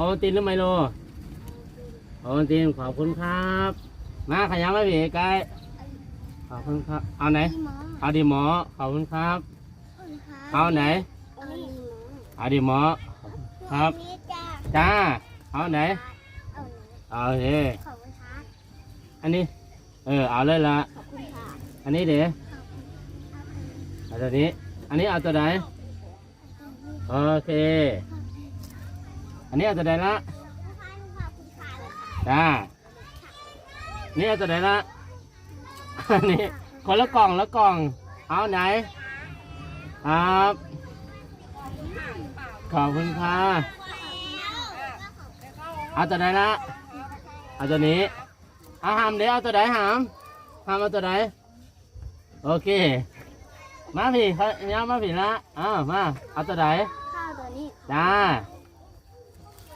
โอวัลตินหรือไมโลโอวัลตินขอบคุณครับ มาขยับมาพี่ไกลขอบคุณครับ เอาไหนพี่หมอเอาดีหมอ ขอบคุณครับขอบคุณครับเอาไหนเอาดีหมอเอาดีหมอ ครับนี่จ้าจ้า เอาไหน เอาหนูเอาเด้ขอบคุณครับอันนี้ เออ เอาเลยละ ขอบคุณค่ะอันนี้เด้ขอบคุณเอาเอาตัวนี้ อันนี้เอาตัวไหนเอาโอเคอั นนี้เอาตัวไหนละขอบคุณค่ะเลยค่ะจ้านี่เอาตัวไหนละอันนี้คนละกล่องละกล่อง เอาไหนครับขอบคุณค่ะเอาตัวไหนละเอาตัวนี้เอาหามเดี๋ยวเอาตัวไหนหามหามเอาตัวไหนโอเค มาพี่เขาเนี่ยมาพี่ละอ้าวมาเอาตัวไหนข้าวตัวนี้จ้า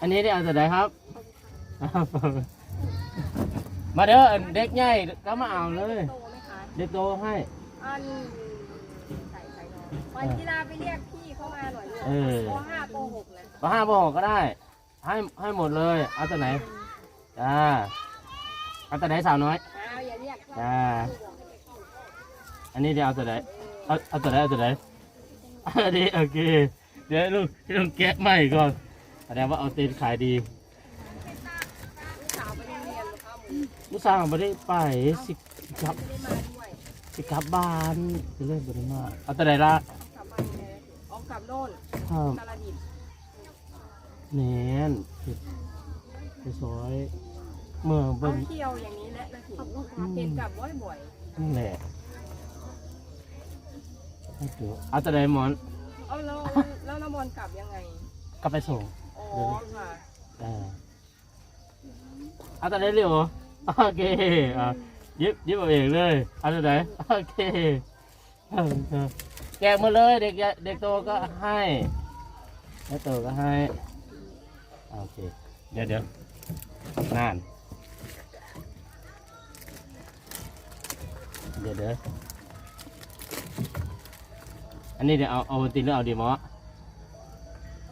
อันนี้ได้เอาตัวไหนครับ มาเด้อเด็กใหญ่ก็มาเอาเลย โตไหมคะเด็กโตให้ อันใส่ใส่หน่อยวันกีฬาไปเรียกพี่เข้ามาหน่อยลูกเออ ปห้าปหกนะก็ห้าพอก็ได้ ให้ให้หมดเลย เอาตัวไหนจ้าเอาตัวไหนสาวน้อยเอาอย่าเรียกจ้า อันนี้เดี๋ยวเอาตัวไหน เอาเอาตัวไหนเอาตัวไหนอันนี้โอเค เดี๋ยวลูกลูกแกะใหม่ก่อน แสดงว่าเอาตีนขายดีสาวไปโรงเรียนนะคะหมูลูกสาวไม่ได้ไปสิกลับไม่ได้มาด้วยสิกลับบ้านจะเล่นบริมาเอาแต่ไหนละกลับบ้านเลยออกกลับโน่นข้าวตาลดิบแหนนผิดไปซอย เมื่อเอาเบิ่งเที่ยวอย่างนี้แหละนะถึงเห็นกลับบ่อยนี่แหละให้ดูเอาแต่ไหนหมอนๆเอาแล้วแล้วน้ำมนต์กลับยังไง กลับไปส่งอ๋อค่ะอ่า เอาแต่ไหนเร็วเหรอโอเคอะยิบยิบเอาเองเลยเอาแต่ไหนโอเคแกะมาเลยเด็กใหญ่เด็กโตก็ให้เด็กโตก็ให้โอเคเดี๋ยวเดี๋ยวนานเดี๋ยวเดี๋ยวอันนี้เดี๋ยวเอาเอาวันตินหรือเอาดีมอ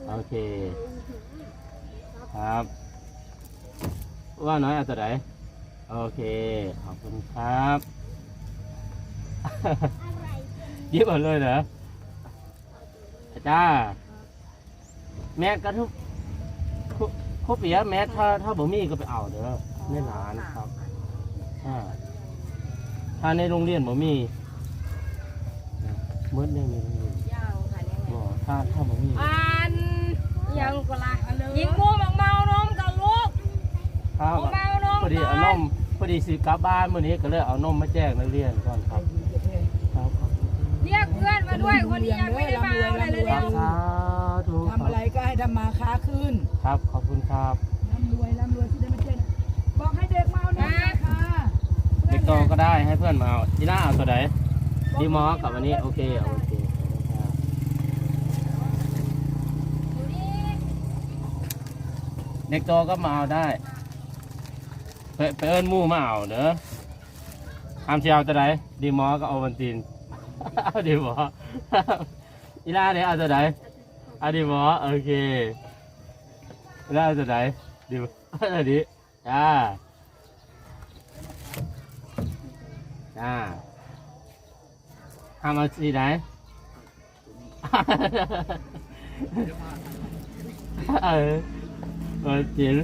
โอเค ครับ ว่าน้อยเอาตัวไหนโอเค ขอบคุณครับอะไรยิบเอาเลยเหรอจ้า แม่กระทุบคุคุเปียแม่ถ้าถ้าบ่มีก็ไปเอาเด้อในร้านครับอ่าถ้าในโรงเรียนบ่มีเมื่อยังในโรงเรียนย่างค่ะยังไงบ่ถ้าถ้าบ่มีอัน ยังก็ละยิงมูมังเมานมกับลูกครับเมานมพอดีเอานมพอดีสิกลับบ้านมื้อนี้ก็เลยเอานมมาแจกนักเรียนก่อนครับครับครับเรียกเพื่อนมาด้วยคนที่ยังไม่ได้มาเอาเลยคเร็รับวสาธุคทำอะไรก็ให้ทำมาค้าขึ้น ครับขอบคุณครับร่ำรวยร่ำรวยที่ได้มาเจอนะบอกให้เด็กมาเอานะค่ะเด็กโตก็ได้ให้เพื่อนมาเอาทีน่าเอาตัวไหนดีมอกับอันนี้โอเคเอาโอ เด็กโตก็มาเอาได้ไปไปเอิ้นหมู่มาเอาเด้อทำเชียวตัวไหนดีมอก็เอาวันตินเอาดีมออีล่าเนี่ยเอาตัวไหนเอาดีมอโอเคอีล่าเอาตัวไหนดีมออันนี้จ้าจ้าทำเอาสีไหนเออ เออจิ๋ว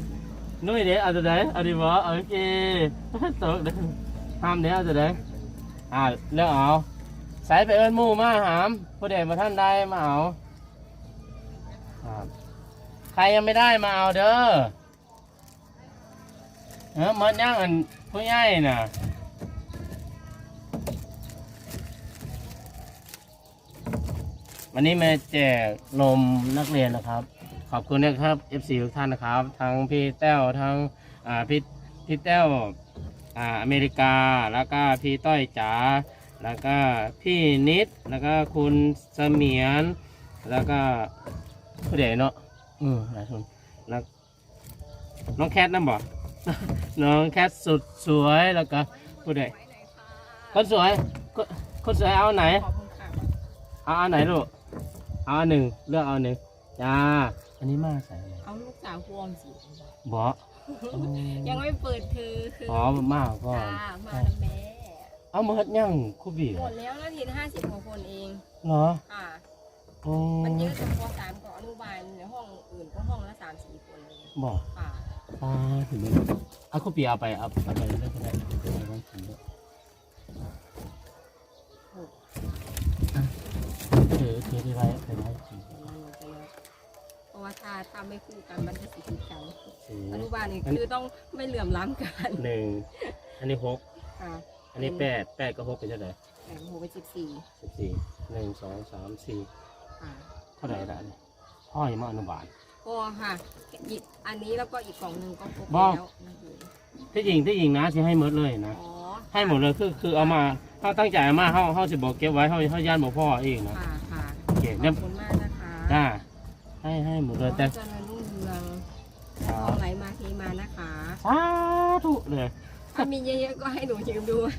นุ้ยเดี๋ยวเอาตัวไหนเอาดีบ่โอเคตกห้ามเดี๋ยวเอาตัวไหนอ่าเลือกเอาใส่ไปเอิ้นมู่มาหามผู้ใดมาท่านได้มาเอาใครยังไม่ได้มาเอาเด้อเออหมดยังอันผู้ใหญ่น่ะวันนี้มาแจกนมนักเรียนนะครับ ขอบคุณนะครับ FC ทุกท่านนะครับ ทั้งพี่แต้วทั้งอ่าพี่พี่แต้วอ่าอเมริกาแล้วก็พี่ต้อยจ๋าแล้วก็พี่นิดแล้วก็คุณเสมียน แล้วก็ผู้ใดเนาะอืมหลายคนแล้วน้องแคทนั่นบอก น้องแคทสุดสวยแล้วก็ผู้ใดคนสวยคนคนสวยเอาไหน ขอบคุณค่ะ เอาอันไหนลูก เอาอันหนึ่งเลือกเอาอันหนึ่งจ้า อันนี้มาใส่อะไรเอาลูกสาวครูออมสินบอยังไม่เปิดเทอมอ๋อมากก็ค่ะมาแล้วแม่เอามาเฮ็ดยังครูบีหมดแล้วนาทีห้าสิบกว่าคนเองเหรอค่ะโอ้มันเยอะจากปสามกับอนุบาลในห้องอื่นก็ห้องละสามสี่คนเลยบอกค่ะตาถึงเลยเอาครูบีเอาไปเอาเอาไปเรื่อยๆก็ได้เอาไปไว้กินด้วยอะถือถือที่ไว้ถือไว้กินเพราะ ว่าถ้าถ้าไม่คู่กันมันจะสิผิดกันสี่อนุบาลนี่คือต้องไม่เหลื่อมล้ำกันหนึ่งอันนี้หกค่ะอันนี้แปดแปดก็หกเป็นเท่าไหร่แบ่งหกเป็นสิบสี่สิบสี่หนึ่งสองสามสี่ค่ะเท่าไหร่ละอันนี้พ่อยังมาอนุบาลก็ค่ะหยิบอันนี้แล้วก็อีกกล่องหนึ่งก็ครบบอก แล้วนะคือที่จริงที่จริงนะสิให้หมดเลยนะ อ๋อให้หมดเลยคือคือเอามาเขาตั้งใจเอามาเขาเขาสิบอกเก็บไว้เขาเขาย่านบอกพ่อเองนะค่ะค่ะโอเคขเนี่ยอบคุณมากนะคะ จ้า ให้ให้หมดเลยแต่ขอให้เจริญรุ่งเรืองทองไหลมาเทมานะคะสาธุเลย ถ้ามีเยอะๆก็ให้หนูยืมด้วย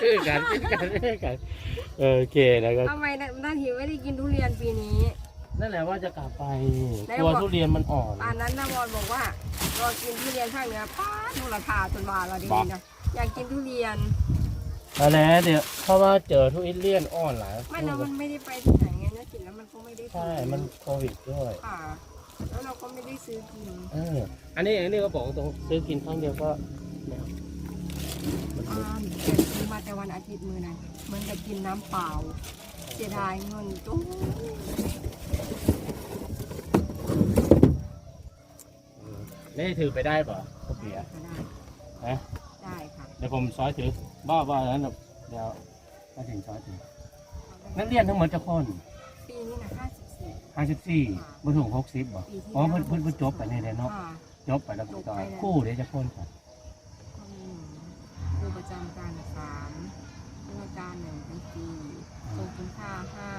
คือกันคือกันคือกันโอเคแล้วก็ทำไมนาทีไม่ได้กินทุเรียนปีนี้ นั่นแหละว่าจะกลับไปได้กลัวบอกทุเรียนมันอ่อนอันนั้นนาวอนบอกว่ารอกินทุเรียนข้างเหนือป้าดดูราคาจนว่าเราดีบอกนะอยากกินทุเรียนอะไรเดี๋ยวเพราะว่าเจอทุเรียนอ่อนหลายไม่แล้วมันไม่ได้ไปที่ไหนไงนะกิน ใช่อมันโควิดด้วย ค่ะ แล้วเราก็ไม่ได้ซื้อกินเออ อันนี้อันนี้ก็บอกตรงซื้อกินครั้งเดียวก็ไม่เอามันอ่าหมดเก็บซื้อมาแต่วันอาทิตย์มือนั้นเหมันจะกินน้ำเปล่า เสียดายเงินตู้นี่ถือไปได้ป่ะข้าวเปียกก็ได้ฮะได้ค่ะเดี๋ยวผมซอยถือบ้าบ้าแล้วนะเดี๋ยวมาถึงซอยถือนักเรียนทั้งหมดจะคนปีนี้นะห้าสิบสี่ ห้าสิบสี่บรรทุกหกสิบบ่ปีที่อ๋อเพิ่นแล้วเพิ่นเพิ่นจบไปในเนาะค่ะ จบไปแล้วจบต่อไปแล้วคู่เดี๋ยวจะคนค่ะก็มีหนูครูประจำการสามผู้ว่าการหนึ่งเป็นสี่ทรงคุณค่าห้า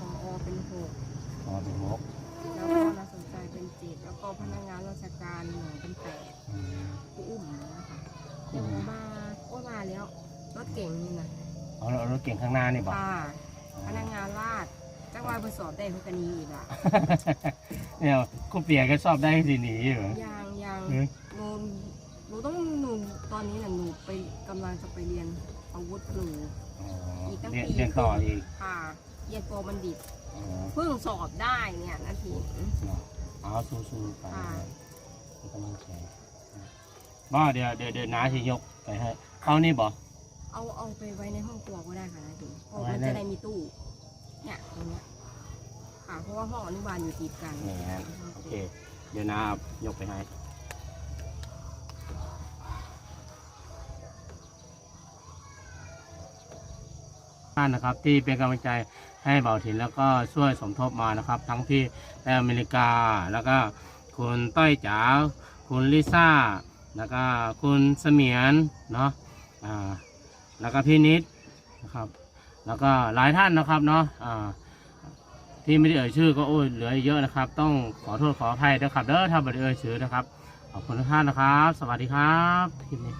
อ๋อพอเป็นหกอ๋อเป็นหกแล้วก็น่าสนใจเป็นเจ็ดแล้วก็พนักงานราชการหนึ่งเป็นแปดอืมผู้อุ้มนะคะเดี๋ยวมาโอ้มาแล้วรถเก่งนี่นะเอาเรารถเก่งข้างหน้านี่บ่ค่ะพนักงานราช จังหวัดไปสอบได้เพื่อกันนี้อีกอะเนี่ยครู่เปียกก็ชอบได้สิหนีเหรอ ยังยังเอ๊ะ หนูหนูต้องหนูตอนนี้น่ะหนูไปกำลังจะไปเรียนอาวุธครูอ๋ออีกตั้งเรียนปี เรียนต่ออีกค่ะเรียนโปรบัณฑิตอ๋อเพิ่งสอบได้เนี่ยนาที เอาสู้ๆไปค่ะ เป็นกำลังใจบ่เดี๋ยวเดี๋ยวเดี๋ยวน้าจะยกไปให้เอานี่บ่ เอาเอาไปไว้ในห้องครัวก็ได้ค่ะนาทีเพราะเอาไว้มันในจะได้มีตู้ เนี่ยตรงเนี้ยค่ะเพราะว่าห้องอนุบาลอยู่ติดกันนี่ฮะโอเค เดี๋ยวน้ายกไปให้ท่านนะครับที่เป็นกำลังใจให้เบาถินแล้วก็ช่วยสมทบมานะครับ ทั้งพี่ในอเมริกาแล้วก็คุณต้อยจ๋าคุณลิซ่าแล้วก็คุณเสมียนเนาะอ่าแล้วก็พี่นิดนะครับ แล้วก็หลายท่านนะครับเนาะที่ไม่ได้เอ่ยชื่อก็โอ้ยเหลือเยอะนะครับ ต้องขอโทษขออภัยนะครับเด้อถ้าไม่ได้เอ่ยชื่อนะครับขอบคุณทุกท่านนะครับ สวัสดีครับทีนี้